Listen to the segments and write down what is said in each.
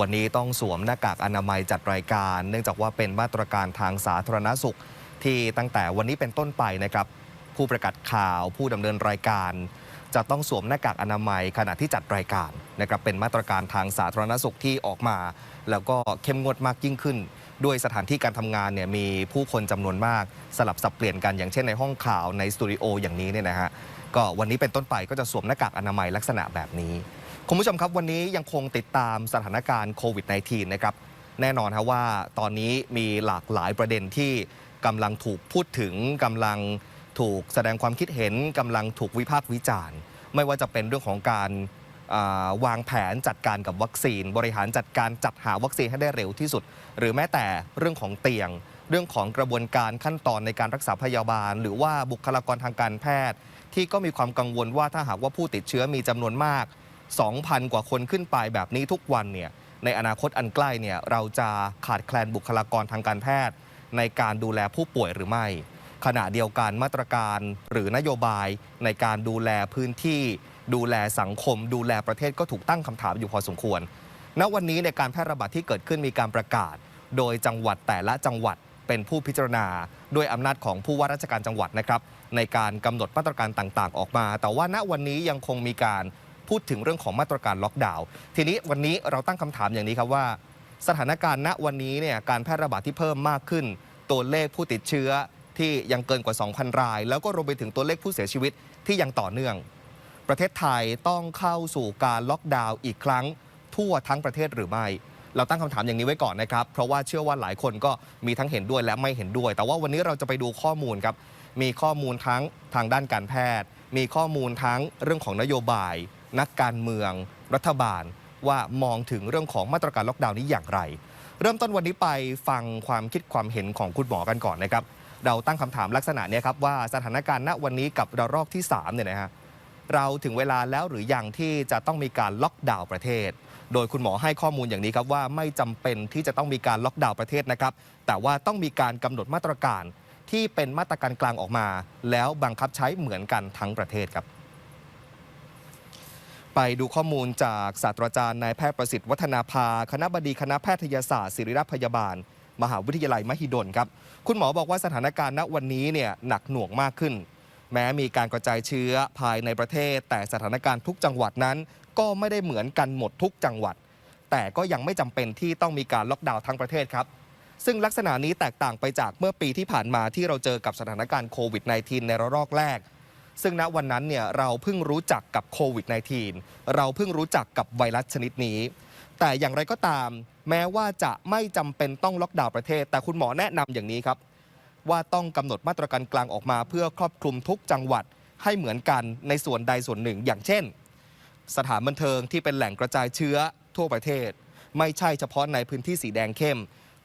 วันนี้ต้องสวมหน้ากากอนามัยจัดรายการ เนื่องจากว่าเป็นมาตรการทางสาธารณสุข ที่ตั้งแต่วันนี้เป็นต้นไปนะครับผู้ประกาศข่าวผู้ดำเนินรายการ จะต้องสวมหน้ากากอนามัยขณะที่จัดรายการนะครับเป็นมาตรการทางสาธารณสุขที่ออกมา แล้วก็เข้มงวดมากยิ่งขึ้น ด้วยสถานที่การทำงานเนี่ยมีผู้คนจำนวนมาก สลับสับเปลี่ยนกันอย่างเช่นในห้องข่าวในสตูดิโออย่างนี้เนี่ยนะฮะก็วันนี้เป็นต้นไปก็จะสวมหน้ากากอนามัยลักษณะแบบนี้ คุณผู้ชมครับวันนี้ยังคงติดตามสถานการณ์โควิด -19 นะครับ แน่นอนฮะว่าตอนนี้มีหลากหลายประเด็นที่กำลังถูกพูดถึงกำลังถูกแสดงความคิดเห็นกำลังถูกวิพากษ์วิจารณ์ ไม่ว่าจะเป็นเรื่องของการาวางแผนจัดการกับวัคซีน บริหารจัดการจัดหาวัคซีนให้ได้เร็วที่สุด หรือแม้แต่เรื่องของเตียง เรื่องของกระบวนการขั้นตอนในการรักษาพยาบาล หรือว่าบุคลากรทางการแพทย์ ที่ก็มีความกังวลว่าถ้าหากว่าผู้ติดเชื้อมีจำนวนมาก 2,000 กว่าคนขึ้นไปแบบนี้ทุกวันเนี่ยในอนาคตอันใกล้เนี่ยเราจะขาดแคลนบุคลากรทางการแพทย์ ในการดูแลผู้ป่วยหรือไม่ ขณะเดียวกันมาตรการหรือนโยบายในการดูแลพื้นที่ ดูแลสังคม ดูแลประเทศก็ถูกตั้งคำถามอยู่พอสมควร ณวันนี้ในการแพร่ระบาดที่เกิดขึ้นมีการประกาศ โดยจังหวัดแต่ละจังหวัดเป็นผู้พิจารณาด้วยอำนาจของผู้ว่าราชการจังหวัดนะครับในการกำหนดมาตรการต่างๆ ออกมา แต่ว่าณวันนี้ยังคงมีการ พูดถึงเรื่องของมาตรการล็อกดาวน์ทีนี้วันนี้เราตั้งคำถามอย่างนี้ครับว่า สถานการณ์ณวันนี้เนี่ยการแพร่ระบาดที่เพิ่มมากขึ้น ตัวเลขผู้ติดเชื้อที่ยังเกินกว่า 2,000 ราย แล้วก็รวมไปถึงตัวเลขผู้เสียชีวิตที่ยังต่อเนื่อง ประเทศไทยต้องเข้าสู่การล็อกดาวน์อีกครั้ง ทั่วทั้งประเทศหรือไม่เราตั้งคำถามอย่างนี้ไว้ก่อนนะครับ เพราะว่าเชื่อว่าหลายคนก็มีทั้งเห็นด้วยและไม่เห็นด้วย แต่ว่าวันนี้เราจะไปดูข้อมูลครับ มีข้อมูลทั้งทางด้านการแพทย์ มีข้อมูลทั้งเรื่องของนโยบาย นักการเมืองรัฐบาล ว่ามองถึงเรื่องของมาตรการล็อกดาวน์นี้อย่างไร เริ่มต้นวันนี้ไปฟังความคิดความเห็นของคุณหมอกันก่อนนะครับ เราตั้งคำถามลักษณะนี้ครับว่าสถานการณ์ณวันนี้กับระลอกที่3เนี่ยนะฮะเราถึงเวลาแล้วหรือยังที่จะต้องมีการล็อกดาวน์ประเทศ โดยคุณหมอให้ข้อมูลอย่างนี้ครับว่าไม่จำเป็นที่จะต้องมีการล็อกดาวน์ประเทศนะครับ แต่ว่าต้องมีการกำหนดมาตรการที่เป็นมาตรการกลางออกมา แล้วบังคับใช้เหมือนกันทั้งประเทศครับ ไปดูข้อมูลจากศาสตราจารย์นายแพทย์ประสิทธิ์วัฒนาภา คณะบดีคณะแพทยศาสตร์ศิริราชพยาบาล มหาวิทยาลัยมหิดลครับ คุณหมอบอกว่าสถานการณ์ณวันนี้เนี่ยหนักหน่วงมากขึ้น แม้มีการกระจายเชื้อภายในประเทศ แต่สถานการณ์ทุกจังหวัดนั้น ก็ไม่ได้เหมือนกันหมดทุกจังหวัด แต่ก็ยังไม่จำเป็นที่ต้องมีการล็อกดาวน์ทั้งประเทศครับซึ่งลักษณะนี้แตกต่างไปจากเมื่อปีที่ผ่านมาที่เราเจอกับสถานการณ์โควิด -19 ในระลอกแรก ซึ่งณวันนั้นเนี่ยเราเพิ่งรู้จักกับโควิด -19 เราเพิ่งรู้จักกับไวรัสชนิดนี้ แต่อย่างไรก็ตาม แม้ว่าจะไม่จำเป็นต้องล็อกดาวน์ประเทศ แต่คุณหมอแนะนำอย่างนี้ครับ ว่าต้องกำหนดมาตรการกลางออกมาเพื่อครอบคลุมทุกจังหวัดให้เหมือนกันในส่วนใดส่วนหนึ่ง อย่างเช่น สถานบันเทิงที่เป็นแหล่งกระจายเชื้อทั่วประเทศ ไม่ใช่เฉพาะในพื้นที่สีแดงเข้ม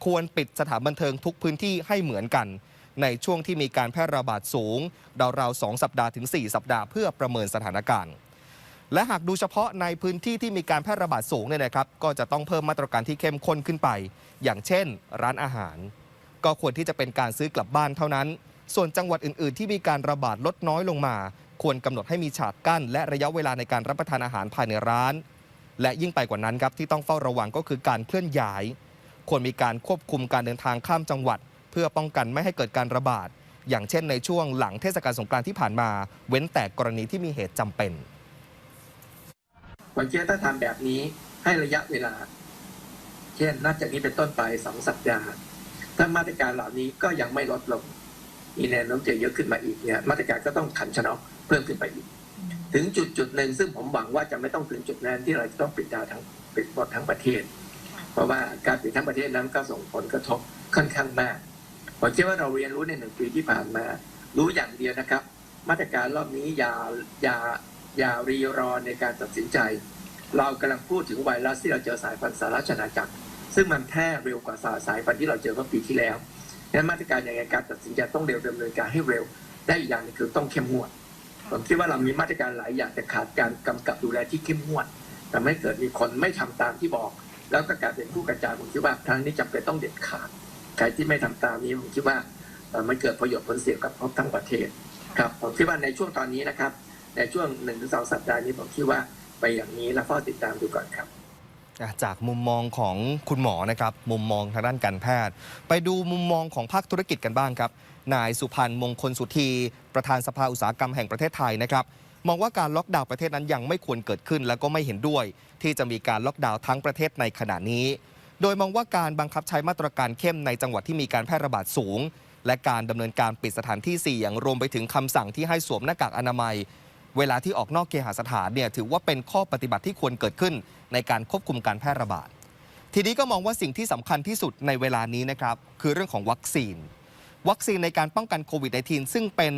ควรปิดสถานบันเทิงทุกพื้นที่ให้เหมือนกัน ในช่วงที่มีการแพร่ระบาดสูงราวๆ2สัปดาห์ถึง 4 สัปดาห์เพื่อประเมินสถานการณ์ และหากดูเฉพาะในพื้นที่ที่มีการแพร่ระบาดสูงเนี่ยนะครับ ก็จะต้องเพิ่มมาตรการที่เข้มข้นขึ้นไป อย่างเช่น ร้านอาหาร ก็ควรที่จะเป็นการซื้อกลับบ้านเท่านั้น ส่วนจังหวัดอื่น ๆ ที่มีการระบาดลดน้อยลงมา ควรกำหนดให้มีฉากกั้น และระยะเวลาในการรับประทานอาหารภายในร้าน และยิ่งไปกว่านั้นครับที่ต้องเฝ้าระวังก็คือการเคลื่อนย้าย ควรมีการควบคุมการเดินทางข้ามจังหวัด เพื่อป้องกันไม่ให้เกิดการระบาด อย่างเช่นในช่วงหลังเทศกาลสงกรานต์ที่ผ่านมา เว้นแต่กรณีที่มีเหตุจำเป็นผมคิดถ้าทำแบบนี้ให้ระยะเวลา เช่นนับจากนี้เป็นต้นไปสองสัปดาห์ ถ้ามาตรการเหล่านี้ก็ยังไม่ลดลงมีแนวโน้มจะเยอะขึ้นมาอีกเนี่ยมาตรการก็ต้องขันชะนาะเพิ่มขึ้นไปอีก ถึงจุดจุดหนึ่งซึ่งผมหวังว่าจะไม่ต้องถึงจุดนั้นที่เราจะต้องปิดดาวทั้งปิดหมดทั้งประเทศ เพราะว่าการปิดทั้งประเทศนั้นก็ส่งผลกระทบค่อนข้างมาก ผมคิดว่าเราเรียนรู้ในหนึ่งปีที่ผ่านมา รู้อย่างเดียวนะครับ มาตรการรอบนี้อย่าอย่าอย่ารีรอในการตัดสินใจ เรากำลังพูดถึงไวรัสที่เราเจอสายพันธุ์สหราชอาณาจักร ซึ่งมันแพร่เร็วกว่าสายพันธุ์ที่เราเจอเมื่อปีที่แล้วงนั้นมาตรการอย่างไรการตัดสินใจต้องเร็วดำเนินการให้เร็ว ได้อีกอย่างหนึงคือต้องเข้มงวด ผมคิดว่าเรามีมาตรการหลายอย่างแต่ขาดการกำกับดูแลที่เข้มงวดทำให้เกิดมีคนไม่ทำตามที่บอก แล้วก็กลายเป็นผู้กระจายผมคิดว่าครั้งนี้จำเป็นต้องเด็ดขาด ใครที่ไม่ทำตามนี้ผมคิดว่ามันเกิดประโยชน์ผลเสียกับทั้งประเทศครับผมคิดว่าในช่วงตอนนี้นะครับ ในช่วงหนึ่งถึงสองสัปดาห์นี้ผมคิดว่าไปอย่างนี้แล้วเฝ้าติดตามดูก่อนครับจากมุมมองของคุณหมอนะครับ มุมมองทางด้านการแพทย์ ไปดูมุมมองของภาคธุรกิจกันบ้างครับ นายสุพันธ์มงคลสุธี ประธานสภาอุตสาหกรรมแห่งประเทศไทยนะครับ มองว่าการล็อกดาวน์ประเทศนั้นยังไม่ควรเกิดขึ้น และก็ไม่เห็นด้วย ที่จะมีการล็อกดาวน์ทั้งประเทศในขณะนี้ โดยมองว่าการบังคับใช้มาตรการเข้มในจังหวัดที่มีการแพร่ระบาดสูง และการดำเนินการปิดสถานที่เสี่ยงรวมไปถึงคำสั่งที่ให้สวมหน้ากากอนามัย เวลาที่ออกนอกเคหสถานเนี่ยถือว่าเป็นข้อปฏิบัติที่ควรเกิดขึ้น ในการควบคุมการแพร่ระบาด ทีนี้ก็มองว่าสิ่งที่สำคัญที่สุดในเวลานี้นะครับคือเรื่องของวัคซีน วัคซีนในการป้องกันโควิด -19 ซึ่งเป็น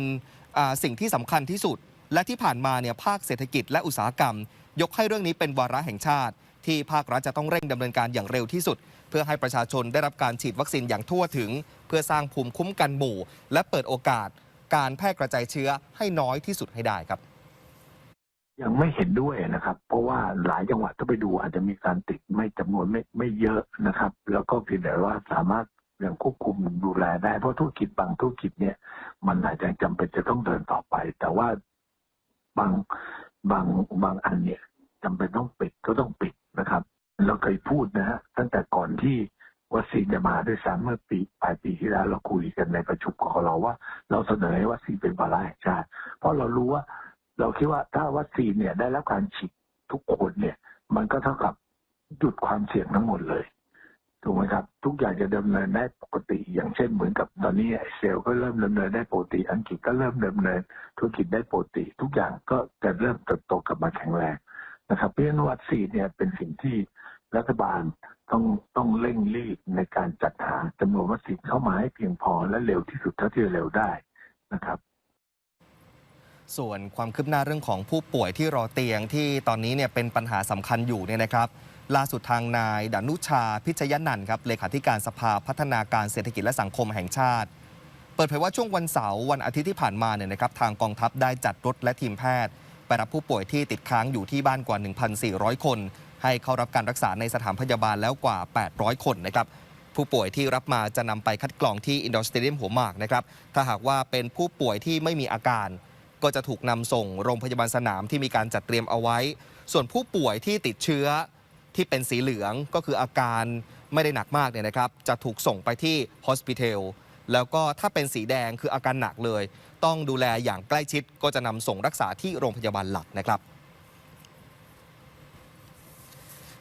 สิ่งที่สำคัญที่สุด และที่ผ่านมาเนี่ยภาคเศรษฐกิจและอุตสาหกรรม ยกให้เรื่องนี้เป็นวาระแห่งชาติ ที่ภาครัฐจะต้องเร่งดำเนินการอย่างเร็วที่สุด เพื่อให้ประชาชนได้รับการฉีดวัคซีนอย่างทั่วถึง เพื่อสร้างภูมิคุ้มกันหมู่ และเปิดโอกาส การแพร่กระจายเชื้อให้น้อยที่สุดให้ได้ครับ ยังไม่เห็นด้วยนะครับ เพราะว่าหลายจังหวัดถ้าไปดูอาจจะมีการติดไม่จำนวนไม่ไม่เยอะนะครับ แล้วก็เพียงแต่ว่าสามารถยังควบคุมดูแลได้เพราะธุรกิจบางธุรกิจเนี่ย มันอาจจะจำเป็นจะต้องเดินต่อไป แต่ว่าบางบางบางอันเนี่ย จำเป็นต้องปิดก็ต้องปิดนะครับ เราเคยพูดนะฮะตั้งแต่ก่อนที่วัคซีนจะมาด้วยซ้ำเมื่อปีปลายปีที่แล้วเราคุยกันในประชุมของเราว่า เราเสนอให้วัคซีนเป็นวาระแห่งชาติ เพราะเรารู้ว่า เราคิดว่าถ้าวัคซีนเนี่ยได้รับการฉีดทุกคนเนี่ย มันก็เท่ากับหยุดความเสี่ยงทั้งหมดเลยถูกไหมครับ ทุกอย่างจะดำเนินได้ปกติ อย่างเช่นเหมือนกับตอนนี้เซลล์ก็เริ่มดำเนินได้ปกติ อังกฤษก็เริ่มดำเนิน ธุรกิจได้ปกติ ทุกอย่างก็จะเริ่มเติบโตกลับมาแข็งแรง นะครับเพราะฉะนั้นวัคซีนเนี่ยเป็นสิ่งที่รัฐบาลต้องต้องเร่งรีบในการจัดหาจำนวนวัคซีนเข้ามาให้เพียงพอและเร็วที่สุดเท่าที่จะเร็วได้นะครับส่วนความคืบหน้าเรื่องของผู้ป่วยที่รอเตียงที่ตอนนี้เนี่ยเป็นปัญหาสำคัญอยู่เนี่ยนะครับ ล่าสุดทางนายดานุชาพิชยนันท์ครับเลขาธิการสภาพัฒนาการเศรษฐกิจและสังคมแห่งชาติ เปิดเผยว่าช่วงวันเสาร์วันอาทิตย์ที่ผ่านมาเนี่ยนะครับทางกองทัพได้จัดรถและทีมแพทย์ รับผู้ป่วยที่ติดค้างอยู่ที่บ้านกว่า 1,400 คน ให้เข้ารับการรักษาในสถานพยาบาลแล้วกว่า 800 คนนะครับผู้ป่วยที่รับมาจะนำไปคัดกรองที่อินดอร์สเตเดียมหัวหมากนะครับถ้าหากว่าเป็นผู้ป่วยที่ไม่มีอาการ ก็จะถูกนำส่งโรงพยาบาลสนามที่มีการจัดเตรียมเอาไว้ ส่วนผู้ป่วยที่ติดเชื้อที่เป็นสีเหลืองก็คืออาการไม่ได้หนักมากเนี่ยนะครับ จะถูกส่งไปที่ฮอสพิทอล แล้วก็ถ้าเป็นสีแดงคืออาการหนักเลย ต้องดูแลอย่างใกล้ชิดก็จะนำส่งรักษาที่โรงพยาบาลหลักนะครับ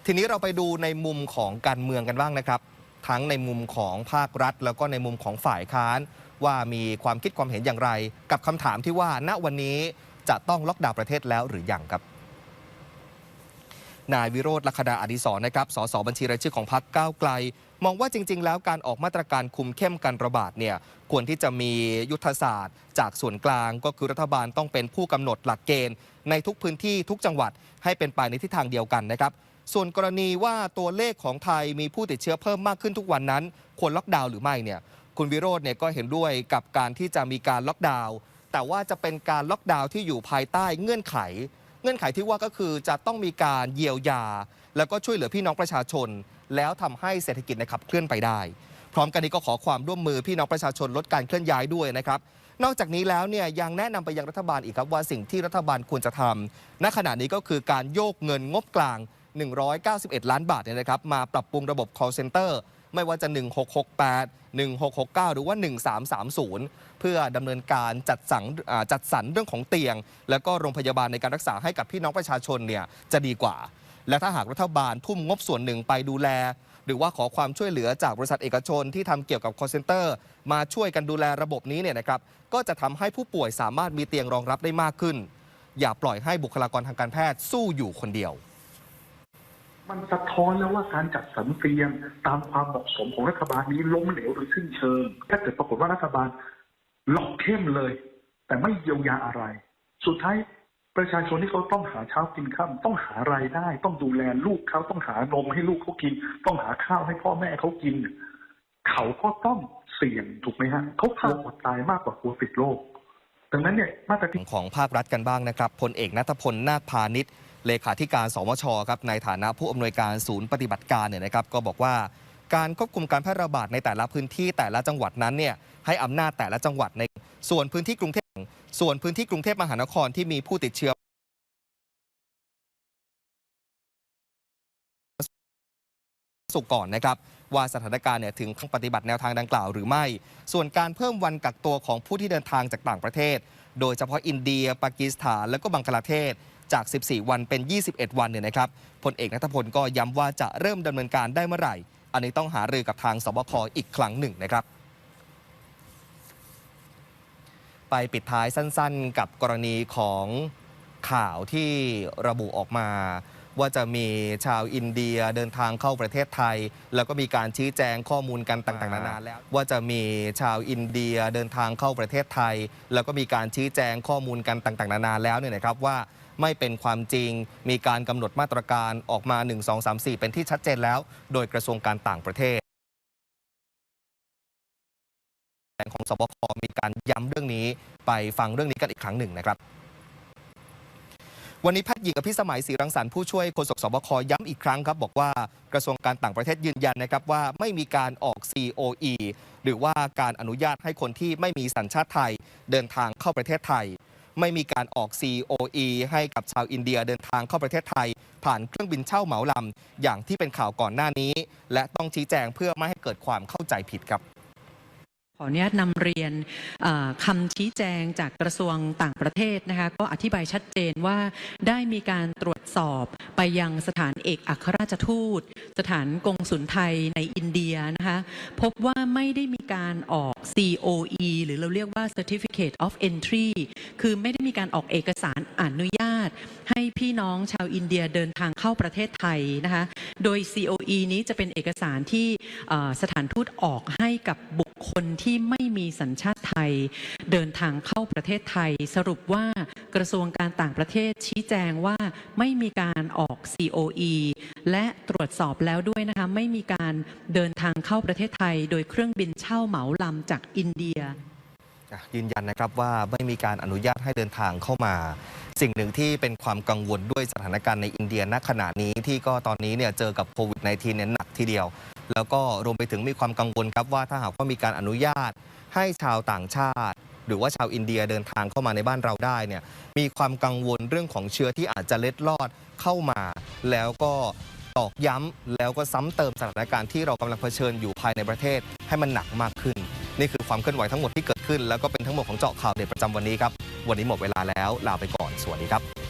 ทีนี้เราไปดูในมุมของการเมืองกันบ้างนะครับ ทั้งในมุมของภาครัฐ แล้วก็ในมุมของฝ่ายค้าน ว่ามีความคิดความเห็นอย่างไร กับคำถามที่ว่าณวันนี้จะต้องล็อกดาวน์ประเทศแล้วหรือยังครับ นายวิโรธลัคดาอดิศรนะครับสสบัญชีรายชื่อของพรรคก้าวไกล มองว่าจริง ๆ แล้วการออกมาตรการคุมเข้มการระบาดเนี่ยควรที่จะมียุทธศาสตร์ จากส่วนกลางก็คือรัฐบาลต้องเป็นผู้กำหนดหลักเกณฑ์ ในทุกพื้นที่ทุกจังหวัดให้เป็นไปในทิศทางเดียวกันนะครับส่วนกรณีว่าตัวเลขของไทยมีผู้ติดเชื้อเพิ่มมากขึ้นทุกวันนั้น ควรล็อกดาวน์หรือไม่เนี่ยคุณวิโรจน์เนี่ยก็เห็นด้วยกับการที่จะมีการล็อกดาวน์แต่ว่าจะเป็นการล็อกดาวน์ที่อยู่ภายใต้เงื่อนไข เงื่อนไขที่ว่าก็คือจะต้องมีการเยียวยา แล้วก็ช่วยเหลือพี่น้องประชาชน แล้วทำให้เศรษฐกิจในขับ เคลื่อนไปได้ พร้อมกันนี้ก็ขอความร่วมมือพี่น้องประชาชนลดการเคลื่อนย้ายด้วยนะครับนอกจากนี้แล้วเนี่ยยังแนะนำไปยังรัฐบาลอีกครับว่าสิ่งที่รัฐบาลควรจะทำณขณะนี้ก็คือการโยกเงินงบกลาง 191 ล้านบาทเนี่ยนะครับมาปรับปรุงระบบ call center ไม่ว่าจะ 1668 1669 หรือว่า 1330 เพื่อดำเนินการจัดสรรอ่าจัดสรรเรื่องของเตียง แล้วก็โรงพยาบาลในการรักษาให้กับพี่น้องประชาชนเนี่ยจะดีกว่า และถ้าหากรัฐบาลทุ่มงบส่วนหนึ่งไปดูแล หรือว่าขอความช่วยเหลือจากบริษัทเอกชนที่ทำเกี่ยวกับ call center มาช่วยกันดูแลระบบนี้เนี่ยนะครับก็จะทำให้ผู้ป่วยสามารถมีเตียงรองรับได้มากขึ้น อย่าปล่อยให้บุคลากรทางการแพทย์สู้อยู่คนเดียว มันสะท้อนแล้วว่าการจัดสรรเตียงตามความเหมาะสมของรัฐบาลนี้ล้มเหลวโดยสิ้นเชิง ถ้าเกิดปรากฏว่ารัฐบาลล็อกเข้มเลย แต่ไม่เยียวยาอะไร สุดท้ายประชาชนที่เขาต้องหาเช้ากินข้าต้องหารายได้ ต้องดูแลลูกเขาต้องหานมให้ลูกเขากิน ต้องหาข้าวให้พ่อแม่เขากิน เขาก็ต้องเสี่ยงถูกไหมฮะเขากลัวอดตายมากกว่ากลัวติดโรคดังนั้นเนี่ยมาตรการของภาครัฐกันบ้างนะครับพลเอกนัทพลนาคพาณิชย์ เลขาธิการสมชครับในฐานะผู้อำนวยการศูนย์ปฏิบัติการเนี่ยนะครับก็บอกว่าการควบคุมการแพร่ระบาดในแต่ละพื้นที่แต่ละจังหวัดนั้นเนี่ยให้อำนาจแต่ละจังหวัดในส่วนพื้นที่กรุงเทพส่วนพื้นที่กรุงเทพมหานครที่มีผู้ติดเชื้อสุก่อนนะครับว่าสถานการณ์เนี่ยถึงขั้นปฏิบัติแนวทางดังกล่าวหรือไม่ ส่วนการเพิ่มวันกักตัวของผู้ที่เดินทางจากต่างประเทศ โดยเฉพาะอินเดีย ปากีสถาน และก็บังกลาเทศ จาก 14 วันเป็น 21 วันเนี่ยนะครับพลเอกนัทพลก็ย้ำว่าจะเริ่มดำเนินการได้เมื่อไหร่ อันนี้ต้องหารือกับทางสบคอีกครั้งหนึ่งนะครับไปปิดท้ายสั้น ๆ กับกรณีของข่าวที่ระบุออกมา ว่าจะมีชาวอินเดียเดินทางเข้าประเทศไทย แล้วก็มีการชี้แจงข้อมูลกันต่างๆนานาแล้ว ว่าจะมีชาวอินเดียเดินทางเข้าประเทศไทย แล้วก็มีการชี้แจงข้อมูลกันต่างๆ นานาแล้วเนี่ยนะครับว่าไม่เป็นความจริง มีการกำหนดมาตรการออกมา 1 2 3 4 เป็นที่ชัดเจนแล้ว โดยกระทรวงการต่างประเทศของสบคมีการย้ำเรื่องนี้ไปฟังเรื่องนี้กันอีกครั้งหนึ่งนะครับ วันนี้แพทย์หญิงอภิสมัยศรีรังสรรค์ผู้ช่วยโฆษกสบคย้ำอีกครั้งครับ บอกว่ากระทรวงการต่างประเทศยืนยันนะครับว่าไม่มีการออก COE หรือว่าการอนุญาตให้คนที่ไม่มีสัญชาติไทยเดินทางเข้าประเทศไทย ไม่มีการออก COE ให้กับชาวอินเดียเดินทางเข้าประเทศไทย ผ่านเครื่องบินเช่าเหมาลำอย่างที่เป็นข่าวก่อนหน้านี้ และต้องชี้แจงเพื่อไม่ให้เกิดความเข้าใจผิดครับ ขออนุญาตนำเรียนคำชี้แจงจากกระทรวงต่างประเทศนะคะก็อธิบายชัดเจนว่าได้มีการตรวจสอบไปยังสถานเอกอัครราชทูต สถานกงสุลไทยในอินเดียนะคะพบว่าไม่ได้มีการออก COE หรือเราเรียกว่า Certificate of Entry คือไม่ได้มีการออกเอกสารอนุญาต ให้พี่น้องชาวอินเดียเดินทางเข้าประเทศไทยนะคะโดย COE นี้จะเป็นเอกสารที่สถานทูตออกให้กับบุคคลที่ที่ไม่มีสัญชาติไทย เดินทางเข้าประเทศไทย สรุปว่ากระทรวงการต่างประเทศชี้แจงว่าไม่มีการออก COE และตรวจสอบแล้วด้วยนะคะไม่มีการเดินทางเข้าประเทศไทย โดยเครื่องบินเช่าเหมาลำจากอินเดียยืนยันนะครับว่าไม่มีการอนุญาตให้เดินทางเข้ามา สิ่งหนึ่งที่เป็นความกังวลด้วยสถานการณ์ในอินเดียณขณะนี้ที่ก็ตอนนี้เนี่ยเจอกับโควิด -19 เนี่ยหนักทีเดียว แล้วก็รวมไปถึงมีความกังวลครับว่าถ้าหากว่ามีการอนุญาตให้ชาวต่างชาติ หรือว่าชาวอินเดียเดินทางเข้ามาในบ้านเราได้เนี่ยมีความกังวลเรื่องของเชื้อที่อาจจะเล็ดลอดเข้ามา แล้วก็ตอกย้ำแล้วก็ซ้ำเติมสถานการณ์ที่เรากำลังเผชิญอยู่ภายในประเทศให้มันหนักมากขึ้น นี่คือความเคลื่อนไหวทั้งหมดที่เกิดขึ้น แล้วก็เป็นทั้งหมดของเจาะข่าวเด็ดประจำวันนี้ครับวันนี้หมดเวลาแล้วลาไปก่อนสวัสดีครับ